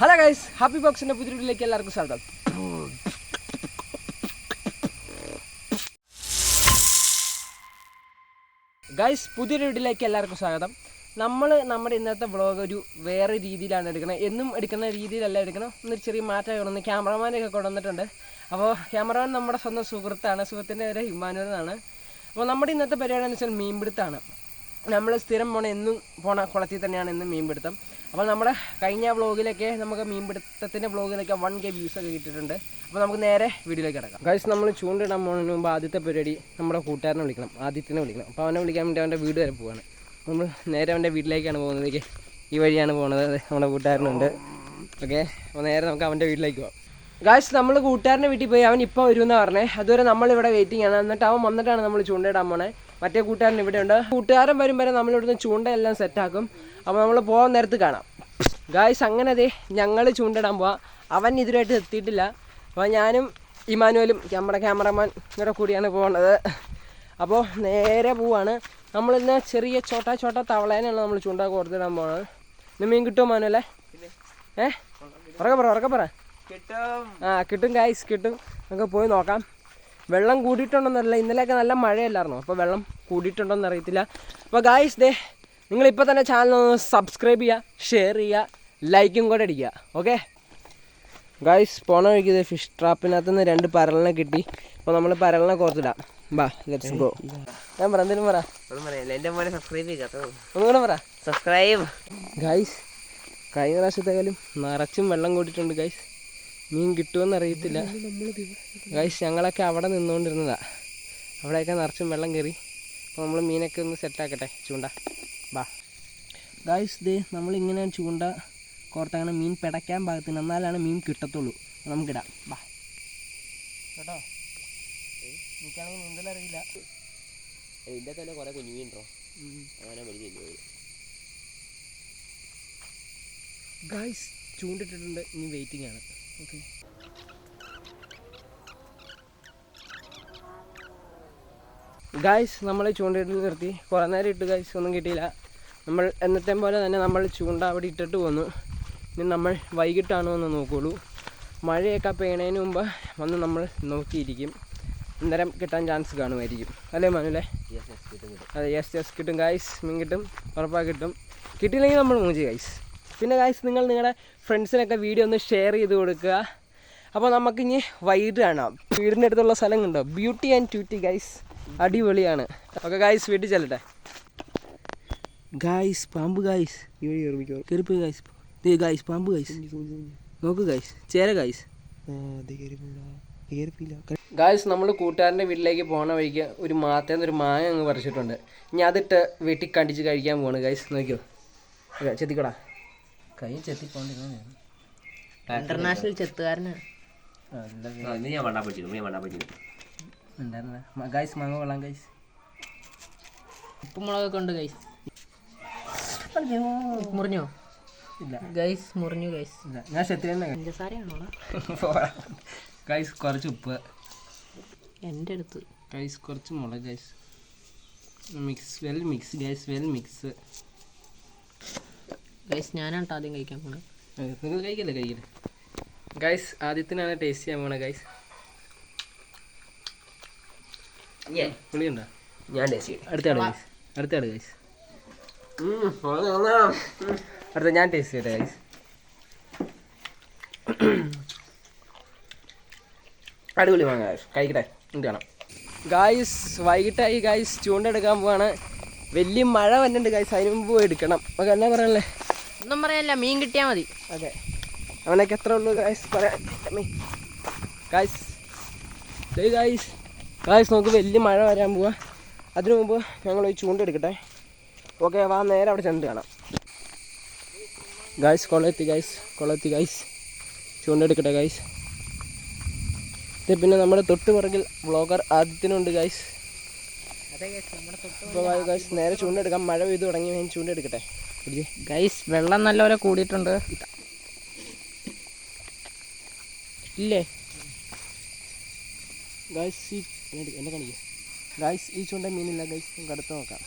Hello guys happy ബോക്സിന്റെ പുതിയ വീട്ടിലേക്ക് എല്ലാവർക്കും സ്വാഗതം. ഗൈസ് പുതിയൊരു വീട്ടിലേക്ക് എല്ലാവർക്കും സ്വാഗതം. നമ്മൾ നമ്മുടെ ഇന്നത്തെ വ്ളോഗ് ഒരു വേറെ രീതിയിലാണ് എടുക്കുന്നത് എന്നും എടുക്കുന്ന രീതിയിലല്ല എടുക്കണം. എന്നൊരു ചെറിയ മാറ്റം കൊണ്ടുവന്ന് ക്യാമറമാനൊക്കെ കൊണ്ടുവന്നിട്ടുണ്ട്. അപ്പോൾ ക്യാമറമാൻ നമ്മുടെ സ്വന്തം സുഹൃത്താണ്. സുഹൃത്തിന്റെ ഹിമാനുവൽ എന്നാണ്. അപ്പോൾ നമ്മുടെ ഇന്നത്തെ പരിപാടി എന്ന് വെച്ചാൽ മീൻപിടുത്തമാണ് നമ്മൾ സ്ഥിരം പോണ എന്നും പോണ കുളത്തിൽ തന്നെയാണ് എന്നും മീൻപിടുത്തം. അപ്പോൾ നമ്മുടെ കഴിഞ്ഞ വ്ളോഗിലൊക്കെ നമുക്ക് മീൻപിടുത്തത്തിന്റെ വ്ളോഗിലൊക്കെ വൺ കെ വ്യൂസ് ഒക്കെ കിട്ടിയിട്ടുണ്ട്. അപ്പോൾ നമുക്ക് നേരെ വീഡിയോയിലേക്ക് കിടക്കാം. കഴിച്ച് നമ്മൾ ചൂണ്ടിടാൻ പോകുന്നതിന് മുമ്പ് ആദ്യത്തെ പരിപാടി നമ്മുടെ കൂട്ടുകാരനെ വിളിക്കണം. ആദ്യത്തിനെ വിളിക്കണം. അപ്പോൾ അവനെ വിളിക്കാൻ വേണ്ടി അവന്റെ വീട് വരെ പോവാണ്. നമ്മൾ നേരെ അവന്റെ വീട്ടിലേക്കാണ് പോകുന്നത്. ഈ വഴിയാണ് പോകുന്നത്. നമ്മുടെ കൂട്ടുകാരനുണ്ട്. ഓക്കെ അപ്പോൾ നേരെ നമുക്ക് അവന്റെ വീട്ടിലേക്ക് പോകാം ഗായ്സ് നമ്മൾ കൂട്ടുകാരന്റെ വീട്ടിൽ പോയി. അവൻ ഇപ്പോൾ വരുമെന്നാണ് പറഞ്ഞത്. അതുവരെ നമ്മളിവിടെ വെയിറ്റിംഗ് ആണ്. എന്നിട്ട് അവൻ വന്നിട്ടാണ് നമ്മൾ ചൂണ്ടയിടാൻ പോണേ. മറ്റേ കൂട്ടുകാരൻ ഇവിടെ ഉണ്ട്. കൂട്ടുകാരൻ വരും വരെ നമ്മളിവിടുന്ന് ചൂണ്ടയെല്ലാം സെറ്റാക്കും അപ്പോൾ നമ്മൾ പോകാൻ നേരത്ത് കാണാം. ഗായ്സ് അങ്ങനെ അതെ ഞങ്ങൾ ചൂണ്ടിടാൻ പോവാം. അവൻ ഇതിലായിട്ട് എത്തിയിട്ടില്ല. അപ്പോൾ ഞാനും ഇമാനുവലും നമ്മുടെ ക്യാമറമാൻ ഇവിടെ കൂടിയാണ് പോകുന്നത് അപ്പോൾ നേരെ പോവാണ്. നമ്മളിന്ന് ചെറിയ ചോട്ട ചോട്ട തവളേനാണ് നമ്മൾ ചൂണ്ട കൊടുത്തിടാൻ പോകുന്നത് ഇന്ന് മീൻ കിട്ടുമോ മാനുവല്ലേ ഏ? ഉറക്കെ പറ ഉറക്കെ പറ. ആ കിട്ടും ഗായ്സ് കിട്ടും. നമുക്ക് പോയി നോക്കാം. വെള്ളം കൂടിയിട്ടുണ്ടോന്നറിയില്ല. ഇന്നലെയൊക്കെ നല്ല മഴയല്ലായിരുന്നു? അപ്പോൾ വെള്ളം കൂടിയിട്ടുണ്ടോന്ന് അറിയത്തില്ല. അപ്പോൾ ഗായ്സ് ദേ നിങ്ങളിപ്പോൾ തന്നെ ചാനൽ ഒന്ന് സബ്സ്ക്രൈബ് ചെയ്യുക ഷെയർ ചെയ്യുക ലൈക്കും കൂടെ അടിക്കുക ഓക്കെ ഗായ്സ് പോണ വഴിക്ക് ഇത് ഫിഷ് ട്രാപ്പിനകത്ത് നിന്ന് രണ്ട് പരലിനെ കിട്ടി. അപ്പോൾ നമ്മൾ പരലിനെ കോർത്തിടാം. ബാ ലെറ്റ്സ് ഗോ ഞാൻ പറ എന്തെങ്കിലും പറ. എന്റെ മോനെ സബ്സ്ക്രൈബ് ചെയ്യാത്ത ഒന്നുകൂടെ പറ. സബ്സ്ക്രൈബ് ഗായ്സ് കഴിഞ്ഞ പ്രാവശ്യത്തെക്കാളും നിറച്ചും വെള്ളം കൂട്ടിയിട്ടുണ്ട് ഗൈസ് മീൻ കിട്ടുമെന്ന് അറിയത്തില്ല. ഗൈസ് ഞങ്ങളൊക്കെ അവിടെ നിന്നുകൊണ്ടിരുന്നതാ അവിടെയൊക്കെ നിറച്ചും വെള്ളം കയറി അപ്പോൾ നമ്മൾ മീനൊക്കെ ഒന്ന് സെറ്റാക്കട്ടെ ചൂണ്ട. ബാ. ഗൈസ് ദേ നമ്മളിങ്ങനെ ചൂണ്ട കോർത്തങ്ങനെ മീൻ പിടയ്ക്കാൻ പാകത്തിന് എന്നാലാണ് മീൻ കിട്ടത്തുള്ളൂ. നമുക്കിടാം ബാ. കേട്ടോ? എനിക്കാണെങ്കിൽ നീന്തലറിയില്ല ഇതിന്റെ തന്നെ കുറേ കുഞ്ഞുമീനുണ്ടോ അങ്ങനെ വലിയ ഗായ്സ് ചൂണ്ടിട്ടിട്ടുണ്ട്. ഇനി വെയിറ്റിംഗ് ആണ്. ഓക്കെ ഗായ്സ് നമ്മൾ ചൂണ്ടയിട്ട് നിർത്തി. കുറേ നേരം ഇട്ട് ഗായ്സ് ഒന്നും കിട്ടിയില്ല. നമ്മൾ എന്നത്തെ പോലെ തന്നെ നമ്മൾ ചൂണ്ട അവിടെ ഇട്ടിട്ട് പോന്നു ഇനി നമ്മൾ വൈകിട്ടാണോ എന്ന് നോക്കുള്ളൂ. മഴയൊക്കെ പെയ്യണതിന് മുമ്പ് വന്ന് നമ്മൾ നോക്കിയിരിക്കും. അന്നേരം കിട്ടാൻ ചാൻസ് കാണുമായിരിക്കും. അല്ലേ മനുല്ലേ അതെ യെസ് യെസ് കിട്ടും ഗായ്സ് മീൻ കിട്ടും ഉറപ്പാക്കിട്ടും കിട്ടിയില്ലെങ്കിൽ നമ്മൾ മൂഞ്ചി ഗൈസ് പിന്നെ ഗായ്സ് നിങ്ങൾ നിങ്ങളുടെ ഫ്രണ്ട്സിനൊക്കെ വീഡിയോ ഒന്ന് ഷെയർ ചെയ്ത് കൊടുക്കുക. അപ്പോൾ നമുക്കിനി വൈകിട്ട് കാണാം. വീടിന്റെ അടുത്തുള്ള സ്ഥലം കണ്ടോ ബ്യൂട്ടി ആൻഡ് ട്യൂട്ടി ഗൈസ് അടിപൊളിയാണ്. ഓക്കെ ഗായ്സ് വീട്ടിൽ ചെല്ലട്ടെ. ഗായ്സ് പാമ്പ് ഗായ്സ് കയറിപ്പോയി ഗായ്സ് ദേ ഗായ്സ് പാമ്പ് ഗായ്സ് നോക്ക് ഗായ്സ് ചേര ഗായ്സ് ഗായ്സ് നമ്മൾ കൂട്ടുകാരന്റെ വീട്ടിലേക്ക് പോണ വഴിക്ക് ഒരു മാത്തേന്ന് ഒരു മാങ്ങ അങ്ങ് പറിച്ചിട്ടുണ്ട്. ഇനി അതിട്ട് വീട്ടിൽ കണ്ടിച്ച് കഴിക്കാൻ പോവാണ് ഗായ്സ് നോക്കിയോ? ഓക്കെ ചെത്തിക്കടാ. കൈ ചെത്തിക്കൊണ്ടിരുന്ന ഇന്റർനാഷണൽ ചെത്തുകാരനാണ് ഇന്ന് ഞാൻ വണ്ടാൻ പറ്റിയിരുന്നു ഞാൻ വണ്ടാൻ പറ്റിയിരുന്നു ഗായ്സ് മാങ്ങ കൊള്ളാം ഗായ്സ് ഉപ്പുമുളകൊക്കെ ഉണ്ട് ഗൈസ് മുറിഞ്ഞോ? ഇല്ല. ഗൈസ് മുറിഞ്ഞു ഗൈസ് ഇല്ല. ഞാൻ ഗായ്സ് കുറച്ച് ഉപ്പ്. എന്റെ അടുത്ത്. ഗൈസ് കുറച്ച് മുളക് guys mix well mix guys well mix guys ഞാനാണ് ട്ടോ ആദ്യം കഴിക്കാൻ പോണത് നിങ്ങൾ കഴിക്കല്ലേ കഴിക്കില്ല? ഗൈസ് ആദ്യത്തിനാണ് ടേസ്റ്റ് ചെയ്യാൻ പോണേ ഗൈസ് പുളിയുണ്ടോ? ഞാൻ ടേസ്റ്റ് അടുത്താട് ഗൈസ് അടുത്താട് ഗൈസ് അടുത്ത ഞാൻ ടേസ്റ്റ് ചെയ്യട്ടെ ഗൈസ് അടിപൊളി വാങ്ങ കഴിക്കട്ടെ. എന്നിട്ട് കാണാം. ഗായ്സ് വൈകിട്ടായി ഗായ്സ് ചൂണ്ടെടുക്കാൻ പോവാണ്. വലിയ മഴ വന്നിട്ടുണ്ട് ഗായ്സ് അതിന് മുമ്പ് പോയി എടുക്കണം. നമുക്ക് എന്നാ പറയല്ലേ ഒന്നും പറയാനില്ല മീൻ കിട്ടിയാൽ മതി. അതെ. അവനൊക്കെ എത്ര ഉള്ളൂ ഗായ്സ് പറയാം. ഗായ്സ് ഗായ്സ് ഗായ്സ് നമുക്ക് വലിയ മഴ വരാൻ പോവാ. അതിനു മുമ്പ് ഞങ്ങൾ ഈ ചൂണ്ടെടുക്കട്ടെ ഓക്കെ വാ നേരെ അവിടെ ചെണ്ട് കാണാം. ഗായ്സ് കൊള്ളെത്തി ഗായ്സ് കൊള്ളെത്തി ഗായ്സ് ചൂണ്ടെടുക്കട്ടെ ഗായ്സ് ഇത് പിന്നെ നമ്മുടെ തൊട്ട് പുറകിൽ വ്ളോഗർ ആദ്യത്തിനുണ്ട് ഗായ്സ് അപ്പോൾ ഗായ്സ് നേരെ ചൂണ്ടെടുക്കാം മഴ പെയ്തു തുടങ്ങി ഞാൻ ചൂണ്ടെടുക്കട്ടെ പിടിച്ചേ ഗൈസ് വെള്ളം നല്ലപോലെ കൂടിയിട്ടുണ്ട്. ഇല്ലേ? ഗൈസ് ഈ എന്നെ കാണിക്കുക ഗൈസ് ഈ ചൂണ്ട മീനില്ല. ഗൈസ് നമുക്ക് അടുത്ത് നോക്കാം.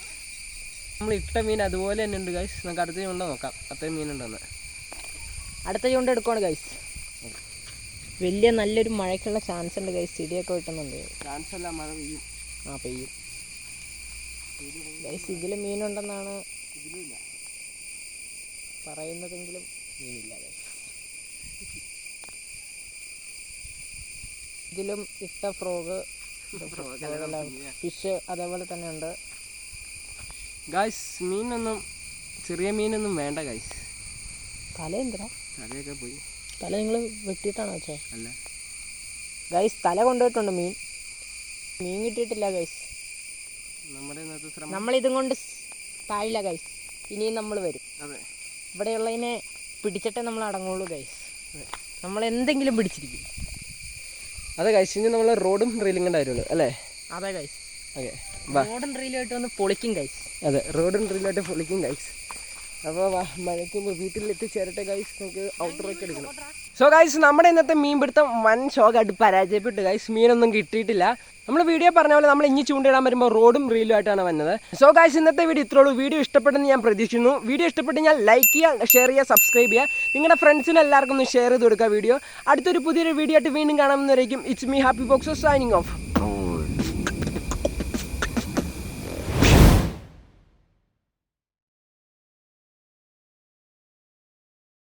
നമ്മൾ ഇട്ട മീൻ അതുപോലെ തന്നെ ഉണ്ട് ഗൈസ് നമുക്ക് അടുത്ത ചൂണ്ട നോക്കാം. അത്രയും മീനുണ്ടെന്ന്. അടുത്ത ചൂണ്ട എടുക്കുവാണ് ഗൈസ് വലിയ നല്ലൊരു മഴയ്ക്കുള്ള ചാൻസ് ഉണ്ട് ഗൈസ് ഇടിയൊക്കെ കിട്ടുന്നുണ്ട് ചാൻസ് അല്ല മഴ പെയ്യും. ആ പെയ്യും. ഗൈസ് ഇതിൽ മീനുണ്ടെന്നാണ്. പറയുന്നതെങ്കിലും മീനില്ല. ഇതിലും ഇട്ട ഫ്രോഗ് ഫിഷ് അതേപോലെ തന്നെ ഉണ്ട് ഗായ്സ് മീനൊന്നും ചെറിയ മീനൊന്നും വേണ്ട ഗായ്സ് തല എന്തിനാ? തലയൊക്കെ പോയി. തല നിങ്ങൾ വെട്ടിയിട്ടാണോ വെച്ചേ? അല്ല. ഗൈസ് തല കൊണ്ടുപോയിട്ടുണ്ട് മീൻ. മീൻ കിട്ടിയിട്ടില്ല ഗൈസ് നമ്മുടെ ഇതും കൊണ്ട് താഴില്ല ഗൈസ് ഇനിയും നമ്മൾ വരും. അതെ. ഇവിടെയുള്ളതിനെ പിടിച്ചിട്ടേ നമ്മൾ അടങ്ങുള്ളൂ ഗൈസ് നമ്മൾ എന്തെങ്കിലും പിടിച്ചിരിക്കും. അതെ ഗൈസ് ഇനി നമ്മൾ റോഡും റീലിംഗ് ഉണ്ടായിരുന്നുള്ളൂ അല്ലേ? അതെ ഗൈസ് ഓക്കെ റോഡും റീലുമായിട്ട് വന്ന് പൊളിക്കും ഗൈസ് അതെ റോഡും ഡ്രില്ലായിട്ട് പൊളിക്കും ഗൈസ് നമുക്ക് എടുക്കണം. സോ ഗൈസ് നമ്മുടെ ഇന്നത്തെ മീൻ പിടുത്തം വൻ ഷോക്കായിട്ട് പരാജയപ്പെട്ടു. ഗൈസ് മീനൊന്നും കിട്ടിയിട്ടില്ല. നമ്മൾ വീഡിയോ പറഞ്ഞ പോലെ നമ്മൾ ഇനി ചൂണ്ടിടാൻ വരുമ്പോൾ റോഡും റീലും ആയിട്ടാണ് വന്നത്. സോ ഗൈസ് ഇന്നത്തെ വീഡിയോ ഇത്രയുള്ളൂ വീഡിയോ ഇഷ്ടപ്പെട്ടെന്ന് ഞാൻ പ്രതീക്ഷിക്കുന്നു. വീഡിയോ ഇഷ്ടപ്പെട്ട് ഞാൻ ലൈക്ക് ചെയ്യുക ഷെയർ ചെയ്യുക സബ്സ്ക്രൈബ് ചെയ്യുക നിങ്ങളുടെ ഫ്രണ്ട്സിന് എല്ലാവർക്കും ഒന്ന് ഷെയർ ചെയ്ത് കൊടുക്കുക വീഡിയോ അടുത്തൊരു പുതിയൊരു വീഡിയോ ആയിട്ട് വീണ്ടും കാണാമെന്നായിരിക്കും it's me happy box signing off